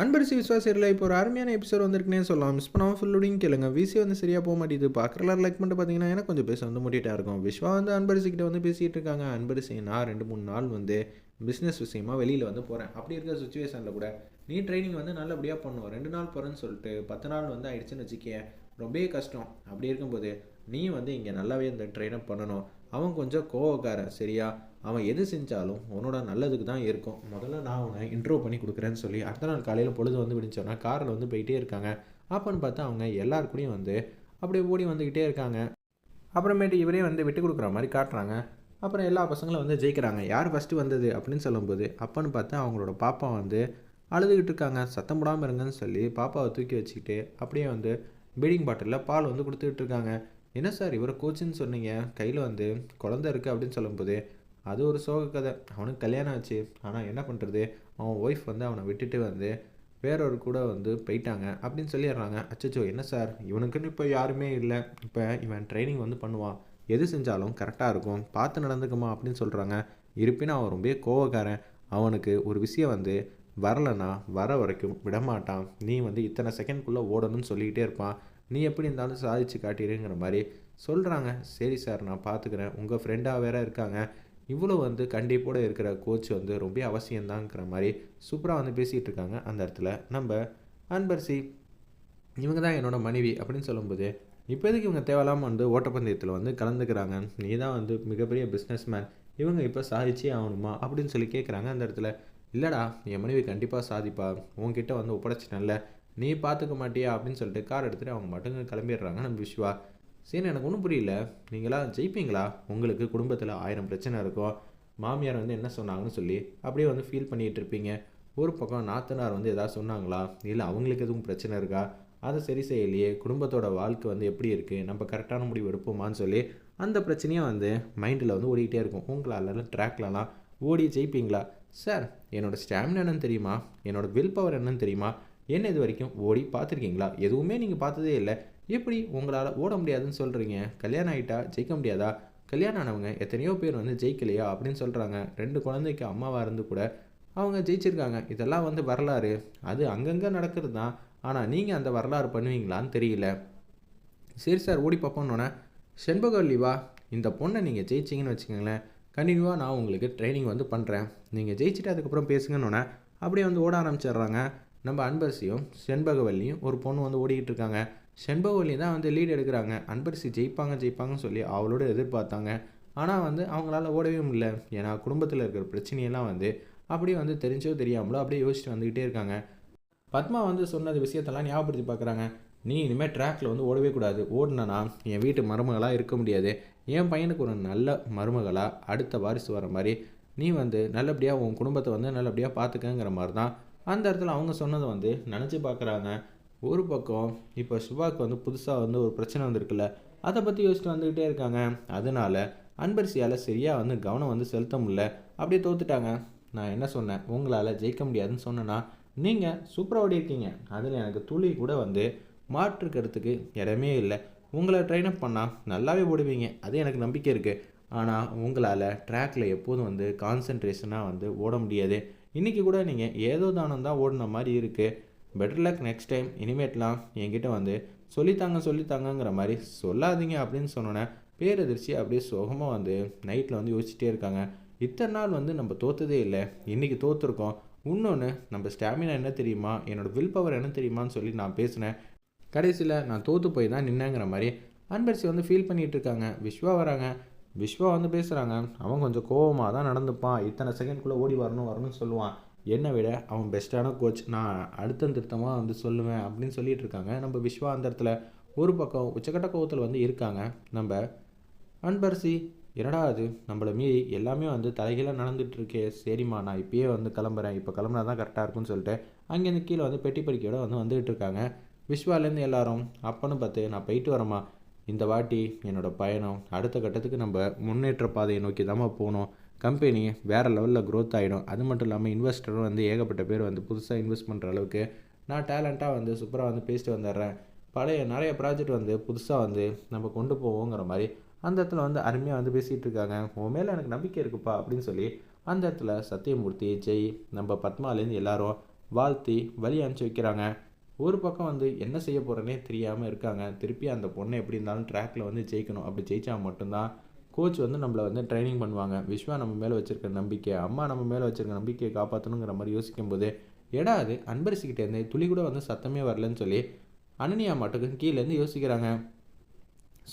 அன்பரிசி விஸ்வாசியரில் இப்போ ஒரு அருமையான எபிசோட் வந்திருக்குனே சொல்லலாம். மிஸ் பண்ணாமல் ஃபுல்லுடையும் கேளுங்க. விசி வந்து சரியாக போக மாட்டேது பார்க்குறலாம் லைக் பண்ணிட்டு பார்த்தீங்கன்னா எனக்கு கொஞ்சம் பேச வந்து முடிட்டா இருக்கும். விஸ்வா வந்து அன்பரிசி கிட்ட வந்து பேசிகிட்டு இருக்காங்க. அன்பரிசி நான் ரெண்டு மூணு நாள் வந்து பிஸ்னஸ் விஷயமா வெளியில் வந்து போகிறேன் அப்படி இருக்க சுச்சுவேஷனில் கூட நீ ட்ரைனிங் வந்து நல்லபடியாக பண்ணுவோம் ரெண்டு நாள் போகிறேன்னு சொல்லிட்டு பத்து நாள் வந்து ஆயிடுச்சுன்னு வச்சுக்கேன். ரொம்பவே கஷ்டம். அப்படி இருக்கும்போது நீ வந்து இங்கே நல்லாவே இந்த ட்ரெயினப் பண்ணணும். அவன் கொஞ்சம் கோவக்காரன். சரியா? அவன் எது செஞ்சாலும் உன்னோட நல்லதுக்கு தான் இருக்கும். முதல்ல நான் உன்னை இன்ட்ரோ பண்ணி கொடுக்குறேன்னு சொல்லி அடுத்த நாள் காலையில் பொழுது வந்து விடிச்சோன்னா காரில் வந்து போயிட்டே இருக்காங்க. அப்போன்னு பார்த்தா அவங்க எல்லாருக்கூடையும் வந்து அப்படியே ஓடி வந்துக்கிட்டே இருக்காங்க. அப்புறமேட்டு இவரே வந்து விட்டு கொடுக்குற மாதிரி காட்டுறாங்க. அப்புறம் எல்லா பசங்களும் வந்து ஜெயிக்கிறாங்க. யார் ஃபஸ்ட்டு வந்தது அப்படின்னு சொல்லும்போது அப்போன்னு பார்த்தா அவங்களோட பாப்பா வந்து அழுதுகிட்டு இருக்காங்க. சத்தம் போடாமல் இருங்கன்னு சொல்லி பாப்பாவை தூக்கி வச்சுக்கிட்டு அப்படியே வந்து பீடிங் பாட்டிலில் பால் வந்து கொடுத்துக்கிட்டு இருக்காங்க. என்ன சார் இவரை கோச்சுன்னு சொன்னீங்க? கையில் வந்து குழந்த இருக்குது அப்படின்னு சொல்லும்போது அது ஒரு சோக கதை. அவனுக்கு கல்யாணம் ஆச்சு. ஆனால் என்ன பண்ணுறது அவன் ஒய்ஃப் வந்து அவனை விட்டுட்டு வந்து வேறொரு கூட வந்து போயிட்டாங்க அப்படின்னு சொல்லிடுறாங்க. அச்சச்சோ என்ன சார்? இவனுக்குன்னு இப்போ யாருமே இல்லை. இப்போ இவன் ட்ரைனிங் வந்து பண்ணுவான் எது செஞ்சாலும் கரெக்டாக இருக்கும். பார்த்து நடந்துக்குமா அப்படின்னு சொல்கிறாங்க இருப்பினும் அவன் ரொம்ப கோவக்காரன். அவனுக்கு ஒரு விஷயம் வந்து வரலைன்னா வர வரைக்கும் விடமாட்டான். நீ வந்து இத்தனை செகண்ட்குள்ளே ஓடணும்னு சொல்லிக்கிட்டே இருப்பான். நீ எப்படி இருந்தாலும் சாதிச்சு காட்டிடுங்கிற மாதிரி சொல்கிறாங்க சரி சார் நான் பார்த்துக்கிறேன். உங்கள் ஃப்ரெண்டாக வேற இருக்காங்க. இவ்வளோ வந்து கண்டிப்போடு இருக்கிற கோச் வந்து ரொம்ப அவசியம்தாங்கிற மாதிரி சூப்பராக வந்து பேசிகிட்டு இருக்காங்க. அந்த இடத்துல நம்ம அன்பர்சி இவங்க தான் என்னோட மனைவி அப்படின்னு சொல்லும்போது இப்போதைக்கு இவங்க தேவையில்லாமல் வந்து ஓட்டப்பந்தயத்தில் வந்து கலந்துக்கிறாங்க? நீ தான் வந்து மிகப்பெரிய பிஸ்னஸ் மேன் இவங்க இப்போ சாதிச்சே ஆகணுமா? அப்படின்னு சொல்லி கேட்குறாங்க அந்த இடத்துல இல்லைடா என் மனைவி கண்டிப்பாக சாதிப்பா. உங்ககிட்ட வந்து ஒப்படைச்சிட்டேன்ல. நீ பார்த்துக்க மாட்டியா? அப்படின்னு சொல்லிட்டு கார் எடுத்துகிட்டு அவங்க மட்டும் கிளம்பிடுறாங்க நம்ம விஷ்வா. சரின்னு எனக்கு ஒன்றும் புரியல. நீங்களா? ஜெயிப்பீங்களா? உங்களுக்கு குடும்பத்தில் ஆயிரம் பிரச்சனை இருக்கும் மாமியார் வந்து என்ன சொன்னாங்கன்னு சொல்லி அப்படியே வந்து ஃபீல் பண்ணிகிட்டு இருப்பீங்க. ஒரு பக்கம் நாத்தனார் வந்து எதாவது சொன்னாங்களா? இல்லை அவங்களுக்கு எதுவும் பிரச்சனை இருக்கா? அதை சரி செய்யலையே. குடும்பத்தோட வாழ்க்கை வந்து எப்படி இருக்குது நம்ம கரெக்டான முடிவு எடுப்போமான்னு சொல்லி அந்த பிரச்சனையும் வந்து மைண்டில் வந்து ஓடிக்கிட்டே இருக்கும். உங்களாலலாம் ட்ராக்லலாம் ஓடி ஜெயிப்பீங்களா? சார் என்னோடய ஸ்டாமினா என்னன்னு தெரியுமா? என்னோடய வில் பவர் என்னன்னு தெரியுமா? என்ன இது வரைக்கும் ஓடி பார்த்துருக்கீங்களா? எதுவுமே நீங்கள் பார்த்ததே இல்லை. எப்படி உங்களால் ஓட முடியாதுன்னு சொல்கிறீங்க கல்யாணம் ஆகிட்டா ஜெயிக்க முடியாதா? கல்யாணம் ஆனவங்க எத்தனையோ பேர் வந்து ஜெயிக்கலையா அப்படின்னு சொல்கிறாங்க ரெண்டு குழந்தைக்கு அம்மாவாக இருந்து கூட அவங்க ஜெயிச்சிருக்காங்க. இதெல்லாம் வந்து வரலாறு. அது அங்கங்கே நடக்கிறது தான். ஆனால் நீங்கள் அந்த வரலாறு பண்ணுவீங்களான்னு தெரியல. சரி சார் ஓடி பார்ப்போன்னொன்னே செண்பகவல்லி வா. இந்த பொண்ணை நீங்கள் ஜெயிச்சிங்கன்னு வச்சுக்கோங்களேன். கண்டினியூவாக நான் உங்களுக்கு ட்ரைனிங் வந்து பண்ணுறேன் நீங்கள் ஜெயிச்சுட்டு அதுக்கப்புறம் பேசுங்கன்னொன்னே அப்படியே வந்து ஓட ஆரம்பிச்சிடுறாங்க. நம்ம அன்பரசியும் செண்பகவல்லியும் ஒரு பொண்ணு வந்து ஓடிக்கிட்டு இருக்காங்க. செண்பகவல்லி தான் வந்து லீட் எடுக்கிறாங்க. அன்பரசி ஜெயிப்பாங்க ஜெயிப்பாங்கன்னு சொல்லி அவளோட எதிர்பார்த்தாங்க. ஆனால் வந்து அவங்களால ஓடவே முடியல. ஏன்னா குடும்பத்தில் இருக்கிற பிரச்சனையெல்லாம் வந்து அப்படியே வந்து தெரிஞ்சோ தெரியாமலோ அப்படியே யோசிச்சுட்டு வந்துக்கிட்டே இருக்காங்க. பத்மா வந்து சொன்னது விஷயத்தெல்லாம் ஞாபகப்படுத்தி பார்க்குறாங்க. நீ இனிமேல் ட்ராக்கில் வந்து ஓடவே கூடாது. ஓடினா என் வீட்டு மருமகளாக இருக்க முடியாது. என் பையனுக்கு ஒரு நல்ல மருமகளாக அடுத்த வாரிசு வர மாதிரி. நீ வந்து நல்லபடியாக உன் குடும்பத்தை வந்து நல்லபடியாக பார்த்துக்கங்கிற மாதிரி தான். அந்த இடத்துல அவங்க சொன்னதை வந்து நினச்சி பார்க்குறாங்க. ஒரு பக்கம் இப்போ சிவாக்கு வந்து புதுசாக வந்து ஒரு பிரச்சனை வந்திருக்குல்ல அதை பற்றி யோசிச்சுட்டு வந்துக்கிட்டே இருக்காங்க. அதனால அன்பரிசியால் சரியாக வந்து கவனம் வந்து செலுத்த முடியல. அப்படியே தோத்துட்டாங்க. நான் என்ன சொன்னேன்? உங்களால் ஜெயிக்க முடியாதுன்னு சொன்னேன்னா நீங்கள் சூப்பராக ஓடி இருக்கீங்க அதில் எனக்கு துளி கூட வந்து மாற்றுக்கிறதுக்கு இடமே இல்லை. உங்களை ட்ரெயின் அப் பண்ணால் நல்லாவே ஓடுவீங்க. அது எனக்கு நம்பிக்கை இருக்குது ஆனால் உங்களால் ட்ராக்கில் எப்போதும் வந்து கான்சன்ட்ரேஷனாக வந்து ஓட முடியாது. இன்றைக்கி கூட நீங்கள் ஏதோ தானம் தான் ஓடின மாதிரி இருக்குது பெட்டர் லக் நெக்ஸ்ட் டைம் இனிமேட்லாம் என்கிட்ட வந்து சொல்லித்தாங்க சொல்லித்தாங்கங்கிற மாதிரி சொல்லாதீங்க அப்படின்னு சொன்னோன்னே பேரதிர்ச்சி அப்படியே சுகமாக வந்து நைட்டில் வந்து யோசிச்சுட்டே இருக்காங்க. இத்தனை நாள் வந்து நம்ம தோத்ததே இல்லை. இன்றைக்கி தோற்றுருக்கோம் இன்னொன்று நம்ம ஸ்டாமினா என்ன தெரியுமா? என்னோடய வில் பவர் என்ன தெரியுமான்னு சொல்லி நான் பேசினேன். கடைசியில் நான் தோற்று போய் தான் நின்னேங்கிற மாதிரி அன்பரிசி வந்து ஃபீல் பண்ணிகிட்டு இருக்காங்க. விஸ்வா வராங்க. விஸ்வா வந்து பேசுகிறாங்க அவன் கொஞ்சம் கோவமாக தான் நடந்துப்பான். இத்தனை செகண்ட்குள்ளே ஓடி வரணும் வரணும்னு சொல்லுவான். என்னை விட அவன் பெஸ்ட்டான கோச் நான் அடுத்த திருத்தமாக வந்து சொல்லுவேன் அப்படின்னு சொல்லிட்டு இருக்காங்க. நம்ம விஸ்வா அந்த இடத்துல ஒரு பக்கம் உச்சக்கட்ட கோவத்தில் வந்து இருக்காங்க. நம்ம அன்பரசி என்னடா அது நம்மளை மீறி எல்லாமே வந்து தலைகீழாக நடந்துகிட்ருக்கே இருக்கே. சரிம்மா நான் இப்பயே வந்து கிளம்புறேன். இப்போ கிளம்புனா தான் கரெக்டாக இருக்கும்னு சொல்லிட்டு அங்கேருந்து கீழே வந்து பெட்டி படிக்கையோட வந்து வந்துகிட்டு இருக்காங்க. விஸ்வாலேருந்து எல்லாரும் அப்பன்னு பார்த்து நான் போயிட்டு வரேம்மா. இந்த வாட்டி என்னோடய பயணம் அடுத்த கட்டத்துக்கு நம்ம முன்னேற்ற பாதையை நோக்கி தான் போகணும். கம்பெனி வேறு லெவலில் க்ரோத் ஆகிடும் அது மட்டும் இல்லாமல் இன்வெஸ்டரும் வந்து ஏகப்பட்ட பேர் வந்து புதுசாக இன்வெஸ்ட் பண்ணுற அளவுக்கு நான் டேலண்ட்டாக வந்து சூப்பராக வந்து பேசிட்டு வந்துடுறேன். பழைய நிறைய ப்ராஜெக்ட் வந்து புதுசாக வந்து நம்ம கொண்டு போவோங்கிற மாதிரி அந்த இடத்துல வந்து அருமையாக வந்து பேசிகிட்டு இருக்காங்க. உன் மேலே எனக்கு நம்பிக்கை இருக்குப்பா அப்படின்னு சொல்லி அந்த இடத்துல சத்தியமூர்த்தி ஜெய் நம்ம பத்மாலேருந்து எல்லாரும் வாழ்த்தி வழி அனுப்பிச்சி வைக்கிறாங்க. ஒரு பக்கம் வந்து என்ன செய்ய போகிறேனே தெரியாமல் இருக்காங்க. திருப்பி அந்த பொண்ணை எப்படி இருந்தாலும் ட்ராக்கில் வந்து ஜெயிக்கணும். அப்படி ஜெயித்தா மட்டும்தான் கோச் வந்து நம்மளை வந்து ட்ரைனிங் பண்ணுவாங்க. விஸ்வா நம்ம மேலே வச்சுருக்க நம்பிக்கை அம்மா நம்ம மேலே வச்சுருக்க நம்பிக்கையை காப்பாற்றணுங்கிற மாதிரி யோசிக்கும் போது எடா அது அன்பரசிக்கிட்டேருந்து துளி கூட வந்து சத்தமே வரலன்னு சொல்லி அனனியா மட்டுக்கும் கீழேருந்து யோசிக்கிறாங்க.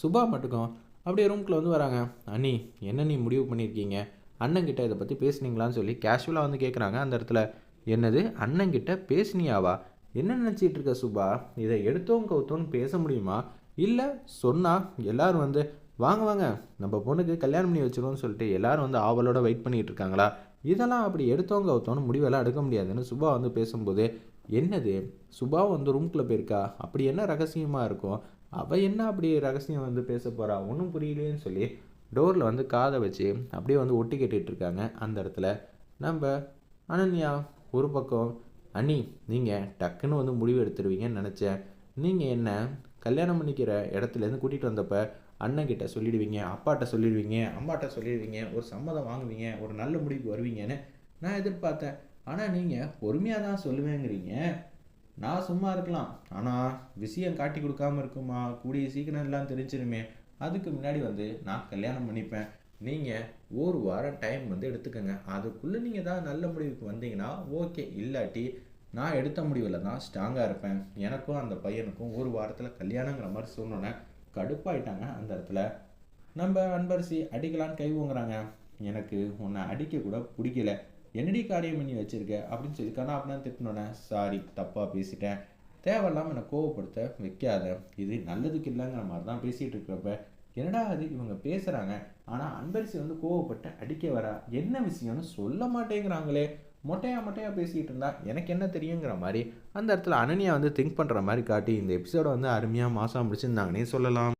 சுபா மட்டுக்கும் அப்படியே ரூம்குள்ளே வந்து வராங்க. அண்ணி என்ன நீ முடிவு பண்ணியிருக்கீங்க? அண்ணங்கிட்ட இதை பற்றி பேசுனீங்களான்னு சொல்லி கேஷுவலாக வந்து கேட்குறாங்க அந்த இடத்துல. என்னது? அண்ணங்கிட்ட பேசுனியாவா? என்ன நினச்சிட்டு இருக்க சுபா? இதை எடுத்தோம் கவுத்தோன்னு பேச முடியுமா? இல்லை சொன்னால் எல்லோரும் வந்து வாங்க வாங்க நம்ம பொண்ணுக்கு கல்யாணம் பண்ணி வச்சிருவோம்னு சொல்லிட்டு எல்லாரும் வந்து ஆவலோட வெயிட் பண்ணிட்டு இருக்காங்களா? இதெல்லாம் அப்படி எடுத்தவங்க ஒருத்தவனு முடிவெல்லாம் எடுக்க முடியாதுன்னு சுபா வந்து பேசும்போது என்னது? சுபா வந்து ரூம்குள்ளே போயிருக்கா? அப்படி என்ன ரகசியமாக இருக்கும்? அவள் என்ன அப்படி ரகசியம் வந்து பேச போகிறா ஒன்றும் புரியலேன்னு சொல்லி டோரில் வந்து காதை வச்சு அப்படியே வந்து ஒட்டி கேட்டுட்டு இருக்காங்க அந்த இடத்துல. நம்ம அனன்யா ஒரு பக்கம் அண்ணி நீங்கள் டக்குன்னு வந்து முடிவு எடுத்துருவீங்கன்னு நினச்சேன். நீங்கள் என்ன கல்யாணம் பண்ணிக்கிற இடத்துலேருந்து கூட்டிகிட்டு வந்தப்போ அண்ணன்கிட்ட சொல்லிடுவீங்க அப்பாட்ட சொல்லிடுவீங்க அம்மாட்ட சொல்லிடுவீங்க ஒரு சம்மதம் வாங்குவீங்க ஒரு நல்ல முடிவுக்கு வருவீங்கன்னு நான் எதிர்பார்த்தேன். ஆனால் நீங்கள் பொறுமையாக தான் சொல்லுவேங்கிறீங்க. நான் சும்மா இருக்கலாம். ஆனால் விஷயம் காட்டி கொடுக்காம இருக்குமா? கூடிய சீக்கிரம் எல்லாம் தெரிஞ்சிருமே. அதுக்கு முன்னாடி வந்து நான் கல்யாணம் பண்ணிப்பேன். நீங்கள் ஒரு வாரம் டைம் வந்து எடுத்துக்கோங்க. அதுக்குள்ளே நீங்கள் தான் நல்ல முடிவுக்கு வந்தீங்கன்னா ஓகே இல்லாட்டி நான் எடுத்த முடிவில் தான் ஸ்ட்ராங்காக இருப்பேன். எனக்கும் அந்த பையனுக்கும் ஒரு வாரத்தில் கல்யாணங்கிற மாதிரி சொன்னோன்னே கடுப்பாயிட்டாங்க அந்த இடத்துல. நம்ம அன்பரசி அடிக்கலான்னு கை ஓங்குறாங்க. எனக்கு உன்னை அடிக்க கூட பிடிக்கல. என்னடி காரியம் பண்ணி வச்சிருக்க? அப்படின்னு சொல்லி கண்ணா அப்படின்னு திட்டினோன்னே சாரி தப்பாக பேசிட்டேன். தேவையில்லாமல் என்னை கோவப்படுத்த வைக்காத. இது நல்லதுக்கு இல்லைங்கிற மாதிரி தான் பேசிகிட்டு இருக்கிறப்ப. என்னடா அது இவங்க பேசுகிறாங்க ஆனால் அன்பரசி வந்து கோவப்பட்டு அடிக்க வரா. என்ன விஷயம்னு சொல்ல மாட்டேங்கிறாங்களே. மொட்டையாக மொட்டையாக பேசிகிட்டு இருந்தா எனக்கு என்ன தெரியுங்கிற மாதிரி அந்த இடத்துல அனன்யா வந்து திங்க் பண்ணுற மாதிரி காட்டி இந்த எபிசோடை வந்து அருமையாக மாதம் முடிச்சிருந்தாங்கன்னே சொல்லலாம்.